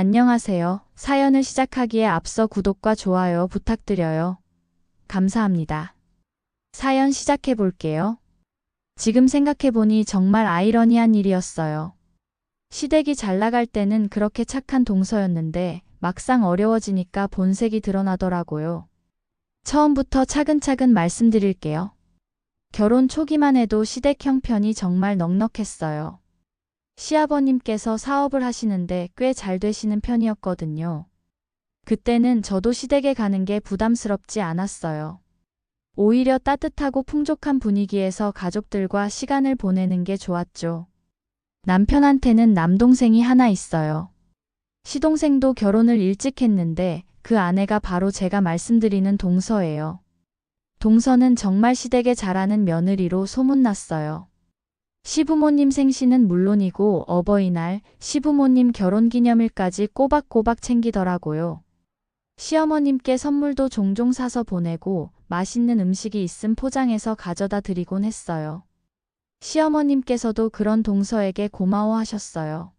안녕하세요. 사연을 시작하기에 앞서 구독과 좋아요 부탁드려요. 감사합니다. 사연 시작해 볼게요. 지금 생각해보니 정말 아이러니한 일이었어요. 시댁이 잘 나갈 때는 그렇게 착한 동서였는데 막상 어려워지니까 본색이 드러나더라고요. 처음부터 차근차근 말씀드릴게요. 결혼 초기만 해도 시댁 형편이 정말 넉넉했어요. 시아버님께서 사업을 하시는데 꽤 잘 되시는 편이었거든요. 그때는 저도 시댁에 가는 게 부담스럽지 않았어요. 오히려 따뜻하고 풍족한 분위기에서 가족들과 시간을 보내는 게 좋았죠. 남편한테는 남동생이 하나 있어요. 시동생도 결혼을 일찍 했는데 그 아내가 바로 제가 말씀드리는 동서예요. 동서는 정말 시댁에 잘하는 며느리로 소문났어요. 시부모님 생신은 물론이고 어버이날, 시부모님 결혼기념일까지 꼬박꼬박 챙기더라고요. 시어머님께 선물도 종종 사서 보내고 맛있는 음식이 있음 포장해서 가져다 드리곤 했어요. 시어머님께서도 그런 동서에게 고마워하셨어요.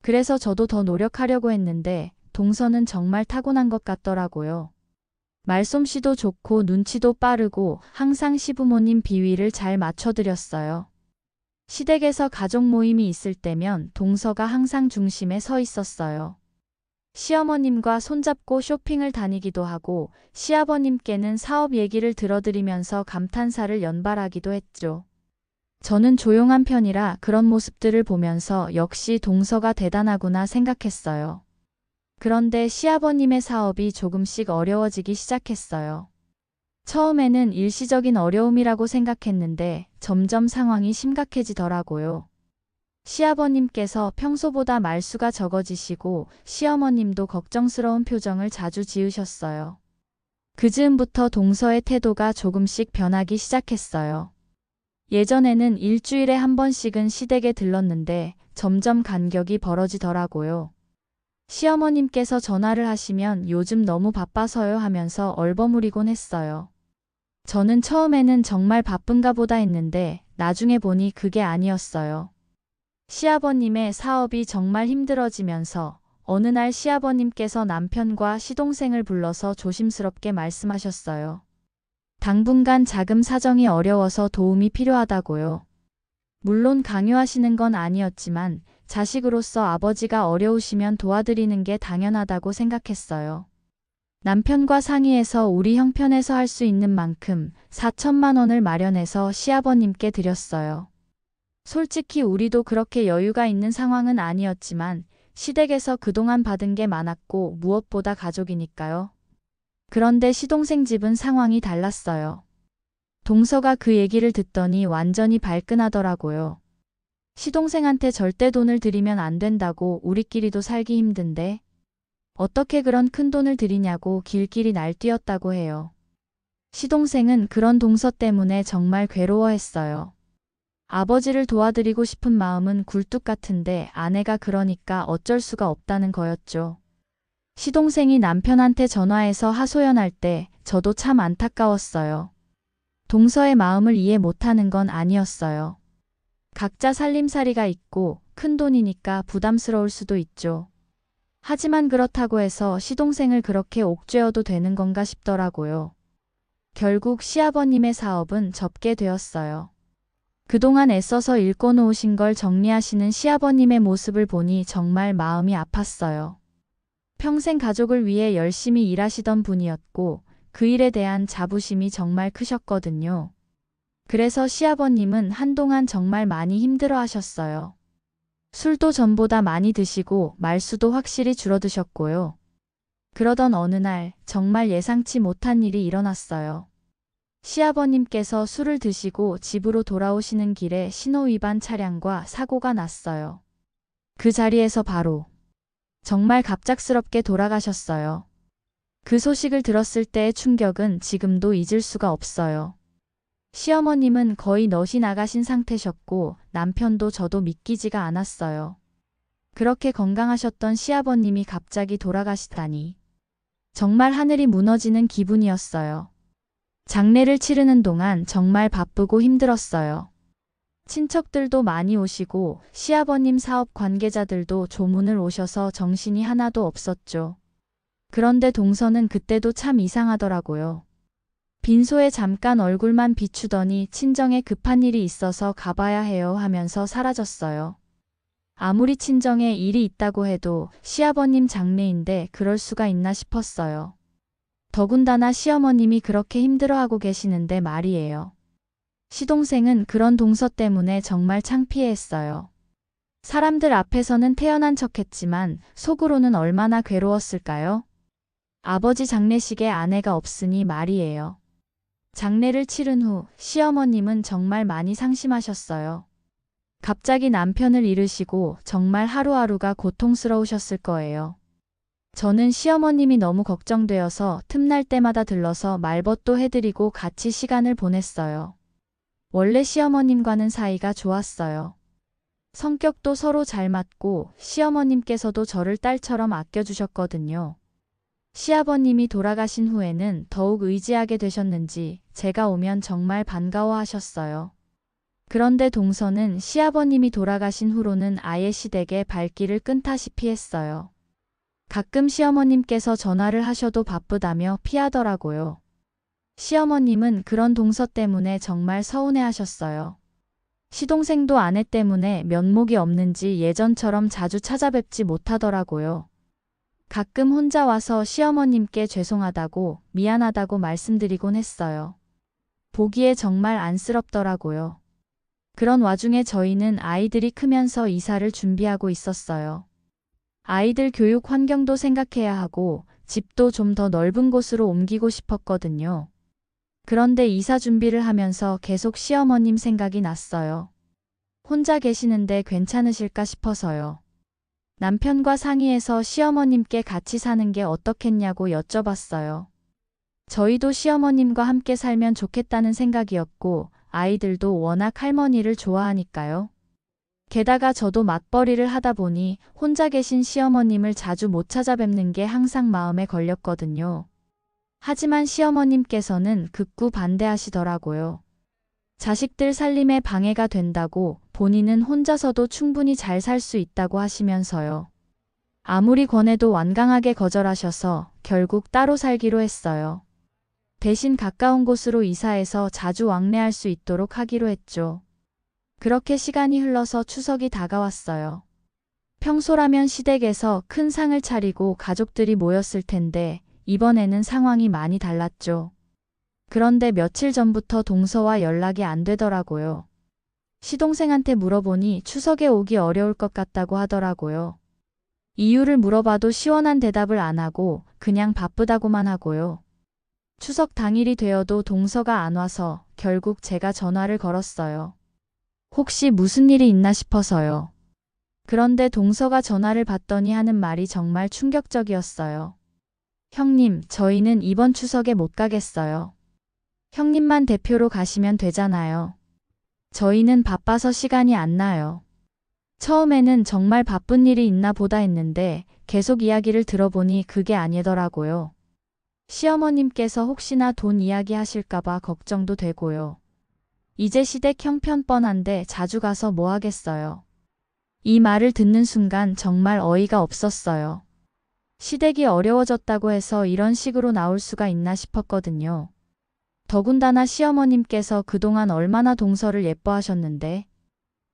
그래서 저도 더 노력하려고 했는데 동서는 정말 타고난 것 같더라고요. 말솜씨도 좋고 눈치도 빠르고 항상 시부모님 비위를 잘 맞춰드렸어요. 시댁에서 가족 모임이 있을 때면 동서가 항상 중심에 서 있었어요. 시어머님과 손잡고 쇼핑을 다니기도 하고 시아버님께는 사업 얘기를 들어드리면서 감탄사를 연발하기도 했죠. 저는 조용한 편이라 그런 모습들을 보면서 역시 동서가 대단하구나 생각했어요. 그런데 시아버님의 사업이 조금씩 어려워지기 시작했어요. 처음에는 일시적인 어려움이라고 생각했는데 점점 상황이 심각해지더라고요. 시아버님께서 평소보다 말수가 적어지시고 시어머님도 걱정스러운 표정을 자주 지으셨어요. 그 즈음부터 동서의 태도가 조금씩 변하기 시작했어요. 예전에는 일주일에 한 번씩은 시댁에 들렀는데 점점 간격이 벌어지더라고요. 시어머님께서 전화를 하시면 요즘 너무 바빠서요 하면서 얼버무리곤 했어요. 저는 처음에는 정말 바쁜가 보다 했는데 나중에 보니 그게 아니었어요. 시아버님의 사업이 정말 힘들어지면서 어느 날 시아버님께서 남편과 시동생을 불러서 조심스럽게 말씀하셨어요. 당분간 자금 사정이 어려워서 도움이 필요하다고요. 물론 강요하시는 건 아니었지만 자식으로서 아버지가 어려우시면 도와드리는 게 당연하다고 생각했어요. 남편과 상의해서 우리 형편에서 할 수 있는 만큼 4천만 원을 마련해서 시아버님께 드렸어요. 솔직히 우리도 그렇게 여유가 있는 상황은 아니었지만 시댁에서 그동안 받은 게 많았고 무엇보다 가족이니까요. 그런데 시동생 집은 상황이 달랐어요. 동서가 그 얘기를 듣더니 완전히 발끈하더라고요. 시동생한테 절대 돈을 드리면 안 된다고 우리끼리도 살기 힘든데 어떻게 그런 큰 돈을 드리냐고 길길이 날뛰었다고 해요. 시동생은 그런 동서 때문에 정말 괴로워했어요. 아버지를 도와드리고 싶은 마음은 굴뚝 같은데 아내가 그러니까 어쩔 수가 없다는 거였죠. 시동생이 남편한테 전화해서 하소연할 때 저도 참 안타까웠어요. 동서의 마음을 이해 못하는 건 아니었어요. 각자 살림살이가 있고 큰 돈이니까 부담스러울 수도 있죠. 하지만 그렇다고 해서 시동생을 그렇게 옥죄어도 되는 건가 싶더라고요. 결국 시아버님의 사업은 접게 되었어요. 그동안 애써서 읽어놓으신 걸 정리하시는 시아버님의 모습을 보니 정말 마음이 아팠어요. 평생 가족을 위해 열심히 일하시던 분이었고 그 일에 대한 자부심이 정말 크셨거든요. 그래서 시아버님은 한동안 정말 많이 힘들어 하셨어요. 술도 전보다 많이 드시고 말수도 확실히 줄어드셨고요. 그러던 어느 날 정말 예상치 못한 일이 일어났어요. 시아버님께서 술을 드시고 집으로 돌아오시는 길에 신호위반 차량과 사고가 났어요. 그 자리에서 바로 정말 갑작스럽게 돌아가셨어요. 그 소식을 들었을 때의 충격은 지금도 잊을 수가 없어요. 시어머님은 거의 넛이 나가신 상태셨고 남편도 저도 믿기지가 않았어요. 그렇게 건강하셨던 시아버님이 갑자기 돌아가시다니. 정말 하늘이 무너지는 기분이었어요. 장례를 치르는 동안 정말 바쁘고 힘들었어요. 친척들도 많이 오시고 시아버님 사업 관계자들도 조문을 오셔서 정신이 하나도 없었죠. 그런데 동서는 그때도 참 이상하더라고요. 빈소에 잠깐 얼굴만 비추더니 친정에 급한 일이 있어서 가봐야 해요 하면서 사라졌어요. 아무리 친정에 일이 있다고 해도 시아버님 장례인데 그럴 수가 있나 싶었어요. 더군다나 시어머님이 그렇게 힘들어하고 계시는데 말이에요. 시동생은 그런 동서 때문에 정말 창피해했어요. 사람들 앞에서는 태연한 척했지만 속으로는 얼마나 괴로웠을까요? 아버지 장례식에 아내가 없으니 말이에요. 장례를 치른 후 시어머님은 정말 많이 상심하셨어요. 갑자기 남편을 잃으시고 정말 하루하루가 고통스러우셨을 거예요. 저는 시어머님이 너무 걱정되어서 틈날 때마다 들러서 말벗도 해드리고 같이 시간을 보냈어요. 원래 시어머님과는 사이가 좋았어요. 성격도 서로 잘 맞고 시어머님께서도 저를 딸처럼 아껴주셨거든요. 시아버님이 돌아가신 후에는 더욱 의지하게 되셨는지 제가 오면 정말 반가워하셨어요. 그런데 동서는 시아버님이 돌아가신 후로는 아예 시댁에 발길을 끈다시피 했어요. 가끔 시어머님께서 전화를 하셔도 바쁘다며 피하더라고요. 시어머님은 그런 동서 때문에 정말 서운해 하셨어요. 시동생도 아내 때문에 면목이 없는지 예전처럼 자주 찾아뵙지 못하더라고요. 가끔 혼자 와서 시어머님께 죄송하다고 미안하다고 말씀드리곤 했어요. 보기에 정말 안쓰럽더라고요. 그런 와중에 저희는 아이들이 크면서 이사를 준비하고 있었어요. 아이들 교육 환경도 생각해야 하고 집도 좀 더 넓은 곳으로 옮기고 싶었거든요. 그런데 이사 준비를 하면서 계속 시어머님 생각이 났어요. 혼자 계시는데 괜찮으실까 싶어서요. 남편과 상의해서 시어머님께 같이 사는 게 어떻겠냐고 여쭤봤어요. 저희도 시어머님과 함께 살면 좋겠다는 생각이었고 아이들도 워낙 할머니를 좋아하니까요. 게다가 저도 맞벌이를 하다 보니 혼자 계신 시어머님을 자주 못 찾아뵙는 게 항상 마음에 걸렸거든요. 하지만 시어머님께서는 극구 반대하시더라고요. 자식들 살림에 방해가 된다고 본인은 혼자서도 충분히 잘 살 수 있다고 하시면서요. 아무리 권해도 완강하게 거절하셔서 결국 따로 살기로 했어요. 대신 가까운 곳으로 이사해서 자주 왕래할 수 있도록 하기로 했죠. 그렇게 시간이 흘러서 추석이 다가왔어요. 평소라면 시댁에서 큰 상을 차리고 가족들이 모였을 텐데 이번에는 상황이 많이 달랐죠. 그런데 며칠 전부터 동서와 연락이 안 되더라고요. 시동생한테 물어보니 추석에 오기 어려울 것 같다고 하더라고요. 이유를 물어봐도 시원한 대답을 안 하고 그냥 바쁘다고만 하고요. 추석 당일이 되어도 동서가 안 와서 결국 제가 전화를 걸었어요. 혹시 무슨 일이 있나 싶어서요. 그런데 동서가 전화를 받더니 하는 말이 정말 충격적이었어요. 형님, 저희는 이번 추석에 못 가겠어요. 형님만 대표로 가시면 되잖아요. 저희는 바빠서 시간이 안 나요. 처음에는 정말 바쁜 일이 있나 보다 했는데 계속 이야기를 들어보니 그게 아니더라고요. 시어머님께서 혹시나 돈 이야기 하실까봐 걱정도 되고요. 이제 시댁 형편 뻔한데 자주 가서 뭐 하겠어요. 이 말을 듣는 순간 정말 어이가 없었어요. 시댁이 어려워졌다고 해서 이런 식으로 나올 수가 있나 싶었거든요. 더군다나 시어머님께서 그동안 얼마나 동서를 예뻐하셨는데.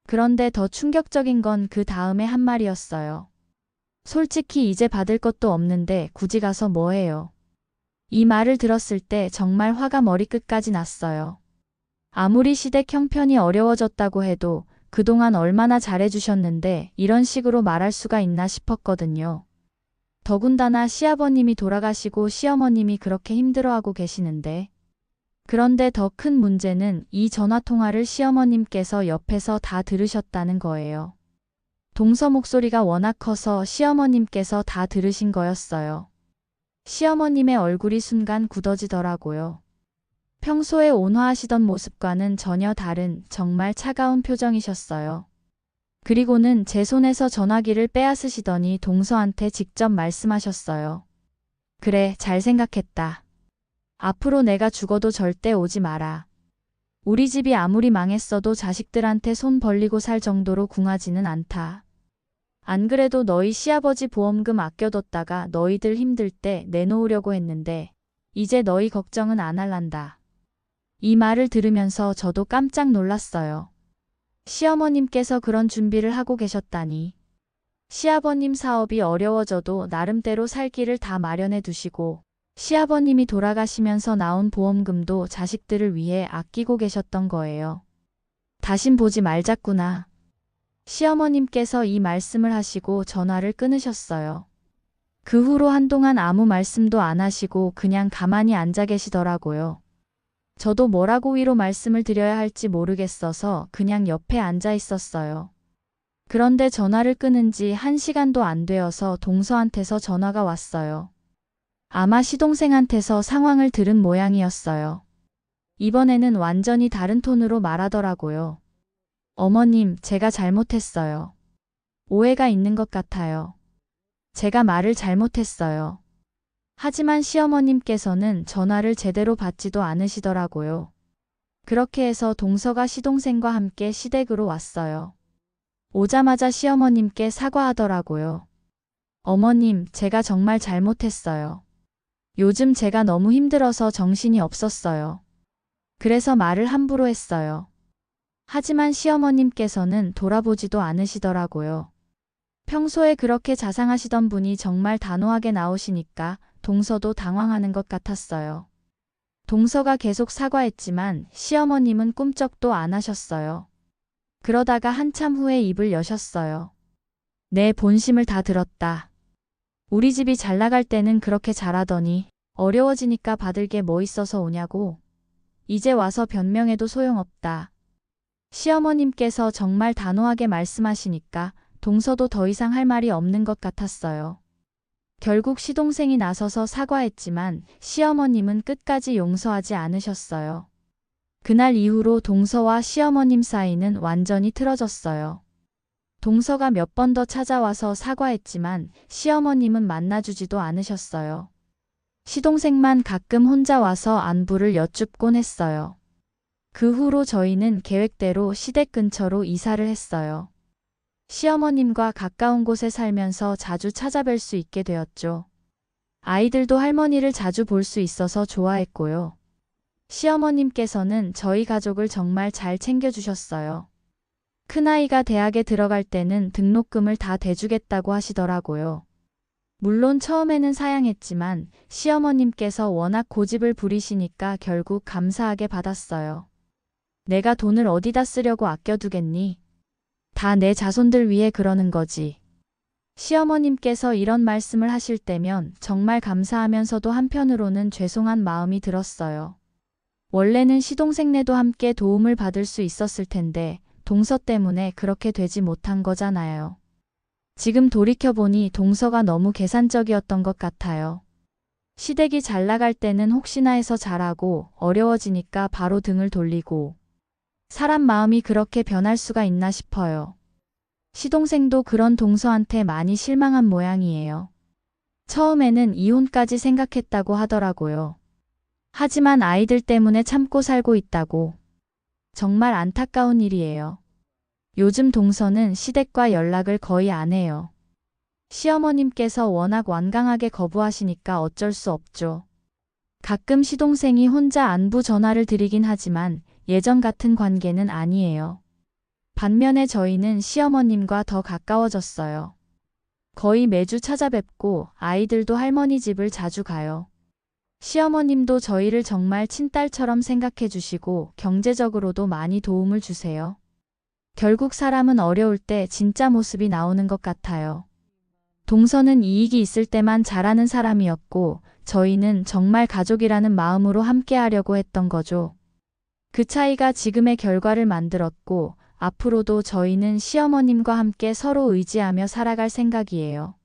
그런데 더 충격적인 건 그 다음에 한 말이었어요. 솔직히 이제 받을 것도 없는데 굳이 가서 뭐해요. 이 말을 들었을 때 정말 화가 머리끝까지 났어요. 아무리 시댁 형편이 어려워졌다고 해도 그동안 얼마나 잘해주셨는데 이런 식으로 말할 수가 있나 싶었거든요. 더군다나 시아버님이 돌아가시고 시어머님이 그렇게 힘들어하고 계시는데 그런데 더 큰 문제는 이 전화통화를 시어머님께서 옆에서 다 들으셨다는 거예요. 동서 목소리가 워낙 커서 시어머님께서 다 들으신 거였어요. 시어머님의 얼굴이 순간 굳어지더라고요. 평소에 온화하시던 모습과는 전혀 다른 정말 차가운 표정이셨어요. 그리고는 제 손에서 전화기를 빼앗으시더니 동서한테 직접 말씀하셨어요. 그래, 잘 생각했다. 앞으로 내가 죽어도 절대 오지 마라. 우리 집이 아무리 망했어도 자식들한테 손 벌리고 살 정도로 궁하지는 않다. 안 그래도 너희 시아버지 보험금 아껴뒀다가 너희들 힘들 때 내놓으려고 했는데 이제 너희 걱정은 안 할란다. 이 말을 들으면서 저도 깜짝 놀랐어요. 시어머님께서 그런 준비를 하고 계셨다니. 시아버님 사업이 어려워져도 나름대로 살 길을 다 마련해 두시고 시아버님이 돌아가시면서 나온 보험금도 자식들을 위해 아끼고 계셨던 거예요. 다신 보지 말자꾸나. 시어머님께서 이 말씀을 하시고 전화를 끊으셨어요. 그 후로 한동안 아무 말씀도 안 하시고 그냥 가만히 앉아 계시더라고요. 저도 뭐라고 위로 말씀을 드려야 할지 모르겠어서 그냥 옆에 앉아 있었어요. 그런데 전화를 끊은 지 한 시간도 안 되어서 동서한테서 전화가 왔어요. 아마 시동생한테서 상황을 들은 모양이었어요. 이번에는 완전히 다른 톤으로 말하더라고요. 어머님, 제가 잘못했어요. 오해가 있는 것 같아요. 제가 말을 잘못했어요. 하지만 시어머님께서는 전화를 제대로 받지도 않으시더라고요. 그렇게 해서 동서가 시동생과 함께 시댁으로 왔어요. 오자마자 시어머님께 사과하더라고요. 어머님, 제가 정말 잘못했어요. 요즘 제가 너무 힘들어서 정신이 없었어요. 그래서 말을 함부로 했어요. 하지만 시어머님께서는 돌아보지도 않으시더라고요. 평소에 그렇게 자상하시던 분이 정말 단호하게 나오시니까 동서도 당황하는 것 같았어요. 동서가 계속 사과했지만 시어머님은 꿈쩍도 안 하셨어요. 그러다가 한참 후에 입을 여셨어요. 내 본심을 다 들었다. 우리 집이 잘 나갈 때는 그렇게 잘하더니 어려워지니까 받을 게 뭐 있어서 오냐고. 이제 와서 변명해도 소용없다. 시어머님께서 정말 단호하게 말씀하시니까 동서도 더 이상 할 말이 없는 것 같았어요. 결국 시동생이 나서서 사과했지만 시어머님은 끝까지 용서하지 않으셨어요. 그날 이후로 동서와 시어머님 사이는 완전히 틀어졌어요. 동서가 몇 번 더 찾아와서 사과했지만 시어머님은 만나주지도 않으셨어요. 시동생만 가끔 혼자 와서 안부를 여쭙곤 했어요. 그 후로 저희는 계획대로 시댁 근처로 이사를 했어요. 시어머님과 가까운 곳에 살면서 자주 찾아뵐 수 있게 되었죠. 아이들도 할머니를 자주 볼 수 있어서 좋아했고요. 시어머님께서는 저희 가족을 정말 잘 챙겨주셨어요. 큰아이가 대학에 들어갈 때는 등록금을 다 대주겠다고 하시더라고요. 물론 처음에는 사양했지만 시어머님께서 워낙 고집을 부리시니까 결국 감사하게 받았어요. 내가 돈을 어디다 쓰려고 아껴두겠니? 다 내 자손들 위해 그러는 거지. 시어머님께서 이런 말씀을 하실 때면 정말 감사하면서도 한편으로는 죄송한 마음이 들었어요. 원래는 시동생네도 함께 도움을 받을 수 있었을 텐데 동서 때문에 그렇게 되지 못한 거잖아요. 지금 돌이켜보니 동서가 너무 계산적이었던 것 같아요. 시댁이 잘 나갈 때는 혹시나 해서 잘하고 어려워지니까 바로 등을 돌리고 사람 마음이 그렇게 변할 수가 있나 싶어요. 시동생도 그런 동서한테 많이 실망한 모양이에요. 처음에는 이혼까지 생각했다고 하더라고요. 하지만 아이들 때문에 참고 살고 있다고. 정말 안타까운 일이에요. 요즘 동서는 시댁과 연락을 거의 안 해요. 시어머님께서 워낙 완강하게 거부하시니까 어쩔 수 없죠. 가끔 시동생이 혼자 안부 전화를 드리긴 하지만 예전 같은 관계는 아니에요. 반면에 저희는 시어머님과 더 가까워졌어요. 거의 매주 찾아뵙고 아이들도 할머니 집을 자주 가요. 시어머님도 저희를 정말 친딸처럼 생각해 주시고 경제적으로도 많이 도움을 주세요. 결국 사람은 어려울 때 진짜 모습이 나오는 것 같아요. 동서는 이익이 있을 때만 잘하는 사람이었고 저희는 정말 가족이라는 마음으로 함께 하려고 했던 거죠. 그 차이가 지금의 결과를 만들었고 앞으로도 저희는 시어머님과 함께 서로 의지하며 살아갈 생각이에요.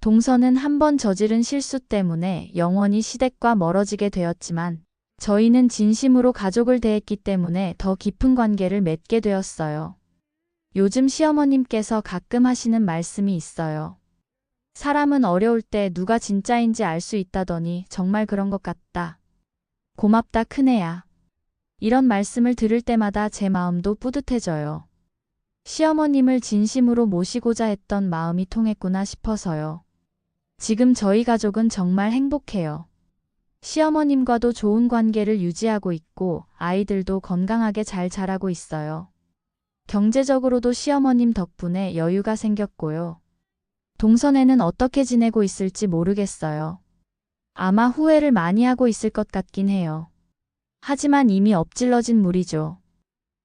동서는 한 번 저지른 실수 때문에 영원히 시댁과 멀어지게 되었지만 저희는 진심으로 가족을 대했기 때문에 더 깊은 관계를 맺게 되었어요. 요즘 시어머님께서 가끔 하시는 말씀이 있어요. 사람은 어려울 때 누가 진짜인지 알 수 있다더니 정말 그런 것 같다. 고맙다 큰애야. 이런 말씀을 들을 때마다 제 마음도 뿌듯해져요. 시어머님을 진심으로 모시고자 했던 마음이 통했구나 싶어서요. 지금 저희 가족은 정말 행복해요. 시어머님과도 좋은 관계를 유지하고 있고 아이들도 건강하게 잘 자라고 있어요. 경제적으로도 시어머님 덕분에 여유가 생겼고요. 동선에는 어떻게 지내고 있을지 모르겠어요. 아마 후회를 많이 하고 있을 것 같긴 해요. 하지만 이미 엎질러진 물이죠.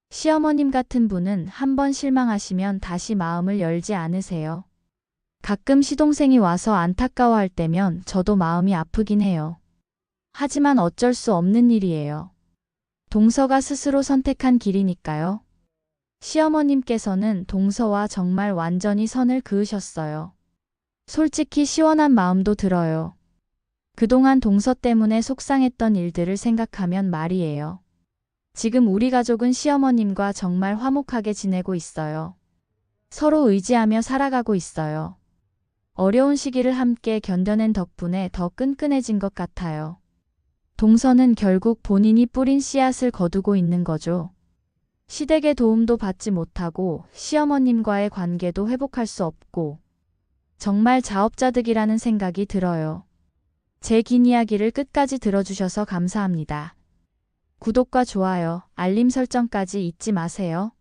시어머님 같은 분은 한번 실망하시면 다시 마음을 열지 않으세요. 가끔 시동생이 와서 안타까워할 때면 저도 마음이 아프긴 해요. 하지만 어쩔 수 없는 일이에요. 동서가 스스로 선택한 길이니까요. 시어머님께서는 동서와 정말 완전히 선을 그으셨어요. 솔직히 시원한 마음도 들어요. 그동안 동서 때문에 속상했던 일들을 생각하면 말이에요. 지금 우리 가족은 시어머님과 정말 화목하게 지내고 있어요. 서로 의지하며 살아가고 있어요. 어려운 시기를 함께 견뎌낸 덕분에 더 끈끈해진 것 같아요. 동서는 결국 본인이 뿌린 씨앗을 거두고 있는 거죠. 시댁의 도움도 받지 못하고 시어머님과의 관계도 회복할 수 없고 정말 자업자득이라는 생각이 들어요. 제 긴 이야기를 끝까지 들어주셔서 감사합니다. 구독과 좋아요, 알림 설정까지 잊지 마세요.